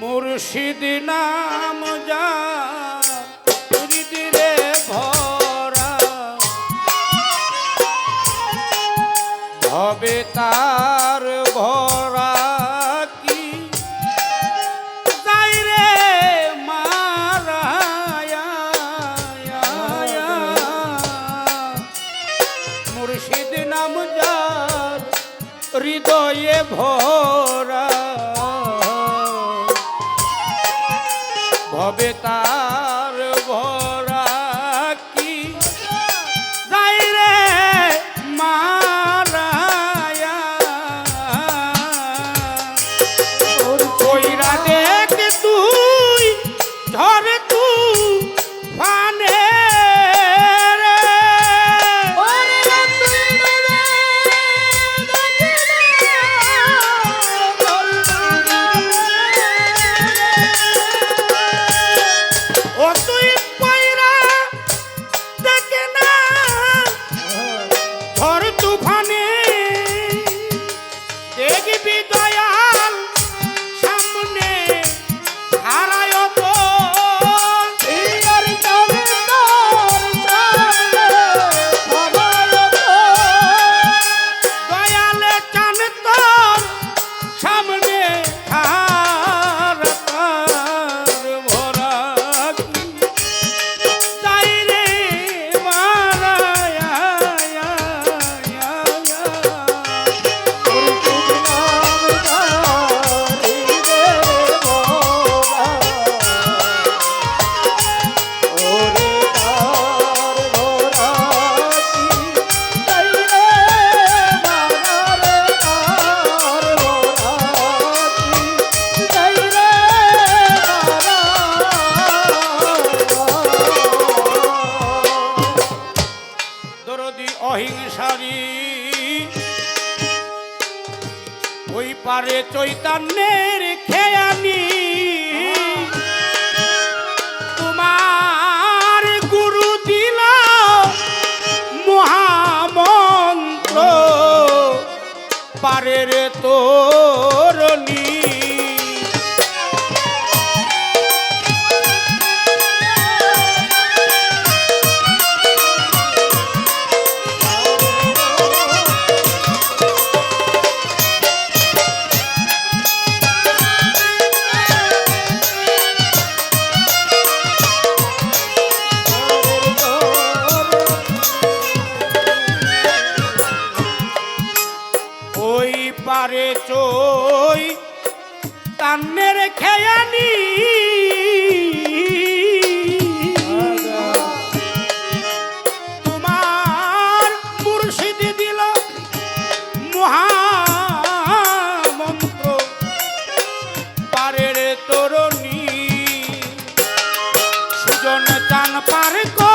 মুর্শিদ নাম যা ভবে তার পারের তোরণী পারে চই তান্নের খেয়ানি। তোমার মুর্শিদ দিল মহামন্ত্র পারের তরণী সুজন চান পার করে।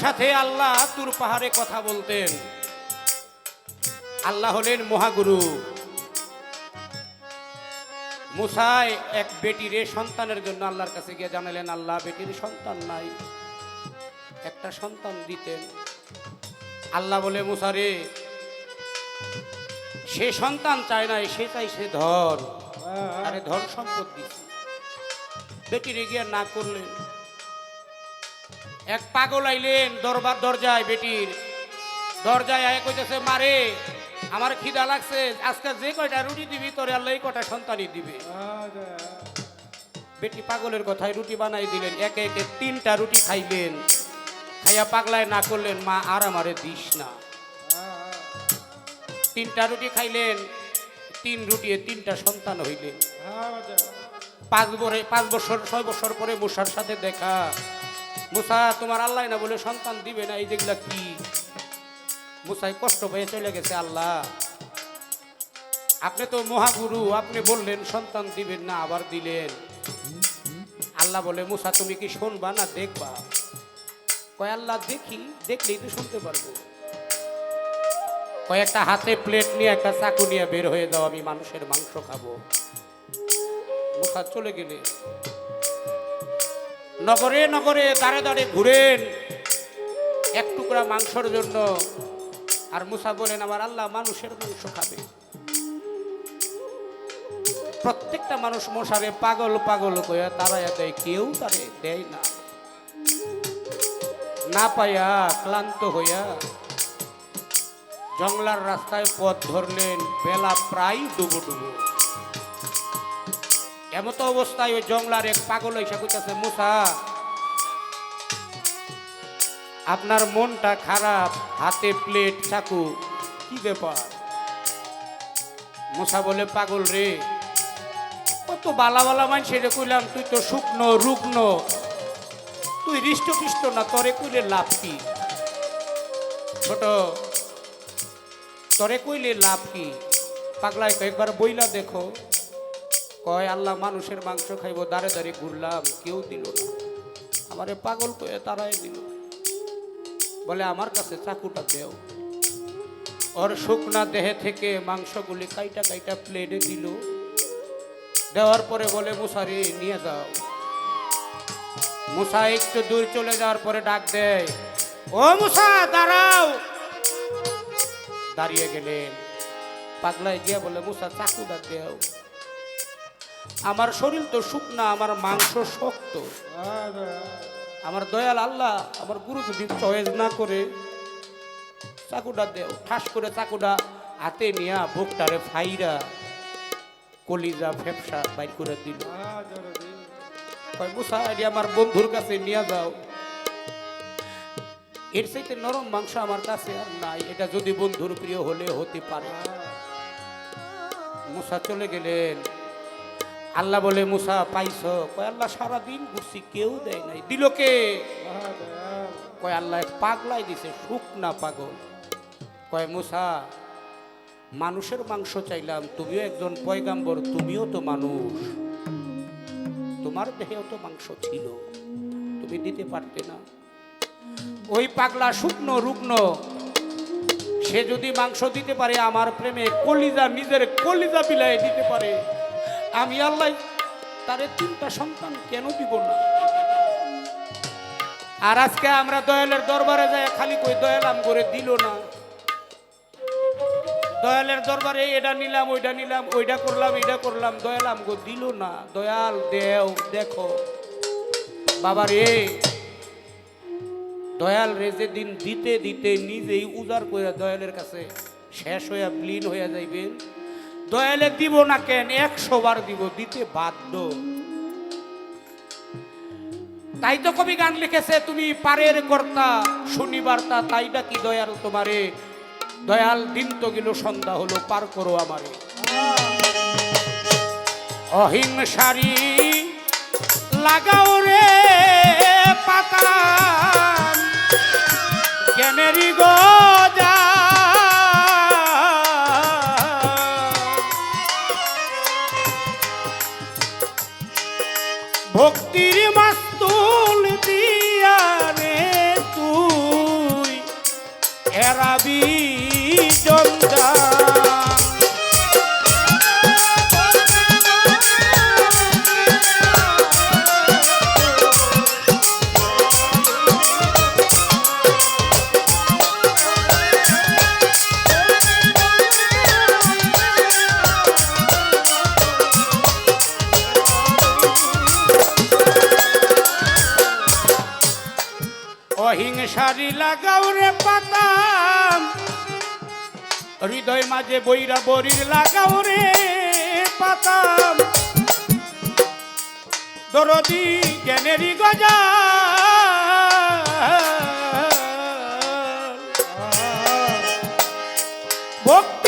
সাথে আল্লাহ তুর পাহাড়ে কথা বলতেন। আল্লাহ হলেন মহাগুরু। মুসায় এক বেটিরে সন্তানের জন্য আল্লাহর কাছে গিয়ে জানালেন, আল্লাহ, বেটির সন্তান নাই। একটা সন্তান দিতেন। আল্লাহ বলে মুসারে সে সন্তান চায় নাই, সে চাই সে ধর আরে ধন সম্পদ দিছি। বেটিরে গিয়ে না করলেন। এক পাগল আইলেন, দরবার দরজায়, বেটির। দরজায় আয় কইতেছে, মারে, আমার খিদা লাগছে, আজকে যে কয়টা রুটি দিবি, তোরে আল্লাহ কয়টা সন্তানই দিবে। বেটি পাগলের কথায় রুটি বানাই দিলেন, একে একে তিনটা রুটি খাইলেন। খাইয়া পাগলায় না করলেন, মা, আর আমারে দিস না। তিনটা রুটি খাইলেন, তিন রুটি তিনটা সন্তান হইলেন। পাঁচ বরে, পাঁচ বছর, ছয় বছর পরে মুসার সাথে দেখা। মুসা, তোমার আল্লাহ না বলে সন্তান দিবে না এই যেগুলা কি? মুসাই কষ্ট পেয়ে চলে গেছে আল্লাহ। আপনি তো মহাগুরু, আপনি বললেন সন্তান দিবেন না, আবার দিলেন। আল্লাহ বলে, মুসা, তুমি কি শুনবা না দেখবা? কয়, আল্লাহ দেখি, দেখলেই তো শুনতে পারব। কয়েকটা হাতে প্লেট নিয়ে, একটা চাকু নিয়ে বের হয়ে যাও, আমি মানুষের মাংস খাব। মুসা চলে গেলে নগরে নগরে দাঁড়ে দাঁড়ে ঘুরেন। এক টুকরা মাংসর জন্য। আর মুসা বলেন, আমার আল্লাহ মানুষের মাংস খাবে। প্রত্যেকটা মানুষ মশারে পাগল পাগল কইয়া তারাইয়া দেয়, কেউ তারে দেয় না। না পাইয়া ক্লান্ত হইয়া জংলার রাস্তায় পথ ধরলেন, বেলা প্রায় ডুবো ডুবো। এমতো অবস্থায় ওই জংলার এক পাগল এসে কইতাছে, মুসা, আপনার মনটা খারাপ, হাতে প্লেট চাকু, কি ব্যাপার? মুসা বলে, পাগল রে কত বালা বালা মানুষ রে কইলাম, তুই তো শুকনো, রুগ্ন, তুই হৃষ্টপুষ্ট না, তরে কইলে লাভ কি? ছোট, তরে কইলে লাভ কি? পাগলায় কয়েকবার বইলা দেখো। কয়, আল্লাহ মানুষের মাংস খাইব দাঁড়ে দাঁড়িয়ে ঘুরলাম, কেউ দিল না। আমারে পাগল কয়ে তারাই দিল। বলে, আমার কাছে চাকুটা দেও। ওর শুকনা দেহে থেকে মাংসগুলি কাইটা কাইটা প্লেটে দিল। দেওয়ার পরে বলে, মুসারি, নিয়ে যাও। মুসা একটু দূর চলে যাওয়ার পরে ডাক দেয়, ও মুসা, দাঁড়াও। দাঁড়িয়ে গেলেন। পাগলায় গিয়ে বলে, মুসা, চাকুটা দেও। আমার শরীর তো শুকনা, আমার মাংস শক্ত। আমার দয়াল আল্লাহ আমার গুরু যদি চয়েস না করে চাকুটা দেও ঠাস করে চাকুটা হাতে নিয়া বুকটারে ফাইরা কলিজা, ফেপসা বাইর করে দিল। কয়, মুসা, এটি আমার বন্ধুর কাছে নিয়ে যাও। এর চাইতে নরম মাংস আমার কাছে আর নাই। এটা যদি বন্ধুর প্রিয় হলে হতে পারে। মুসা চলে গেলেন। আল্লাহ বলে, মুসা, পাইছ? কয়, আল্লাহ সারাদিন ঘুরছি, কেউ দেয় নাই। দিল কে? কয়, আল্লাহ পাগলাই দিছে, শুকনা পাগল। কয়, মুসা, মানুষের মাংস চাইলাম, তুমিও একজন পয়গাম্বর, তুমিও তো মানুষ। তোমার দেহেও তো মাংস ছিল, তুমি দিতে পারতে না। ওই পাগলা শুকনো, রুগ্ন, সে যদি মাংস দিতে পারে, আমার প্রেমে কলিজা, নিজের কলিজা বিলায় দিতে পারে। আমি আল্লাহ তারে তিনটা সন্তান কেন দিব না? আর আজকে আমরা দয়ালের দরবারে যাই, খালি কই দয়ালাম করে দিল না। দয়ালের দরবারে এটা নিলাম, ওইটা নিলাম, ওইটা করলাম, এটা করলাম দয়ালাম গো দিল না। দয়াল, দেও, দেখো। বাবা রে, দয়াল রে যে দিন দিতে দিতে নিজেই উজাড় করে দয়ালের কাছে শেষ হইয়া ব্লিন হইয়া যাইবেন। দয়ালে দিব না কেন? একশো বার দিব, দিতে বাধ্য। তাই তো কবি গান লিখেছে, তুমি পারের কর্তা, শনিবার তা তাইটা কি দয়াল তোমারে? দয়াল, দিন তো গেল, সন্ধ্যা হলো, পার করো আমারে। অহিংসারি লাগাও রে পাতা জ্ঞানেরই গজা ভক্তির মাস্তুল দিয়া রে তুই। এরাবি শাড়ি লাগাও রে পাতাম। হৃদয় মাঝে বইরা বরির লাগাও রে পাতাম। দরদি জ্ঞানেরই গজা ভক্ত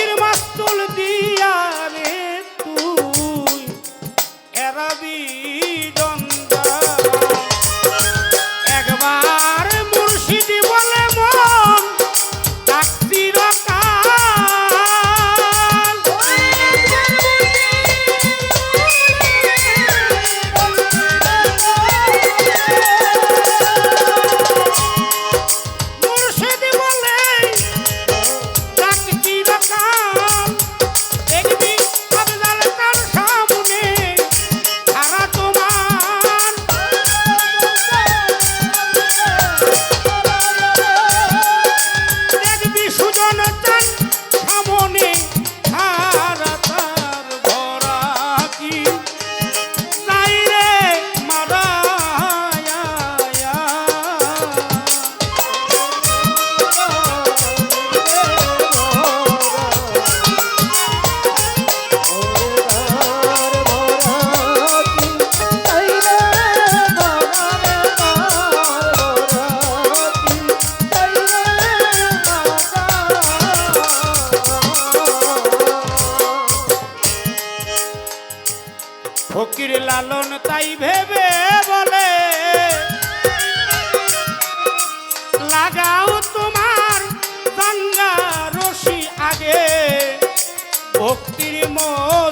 মন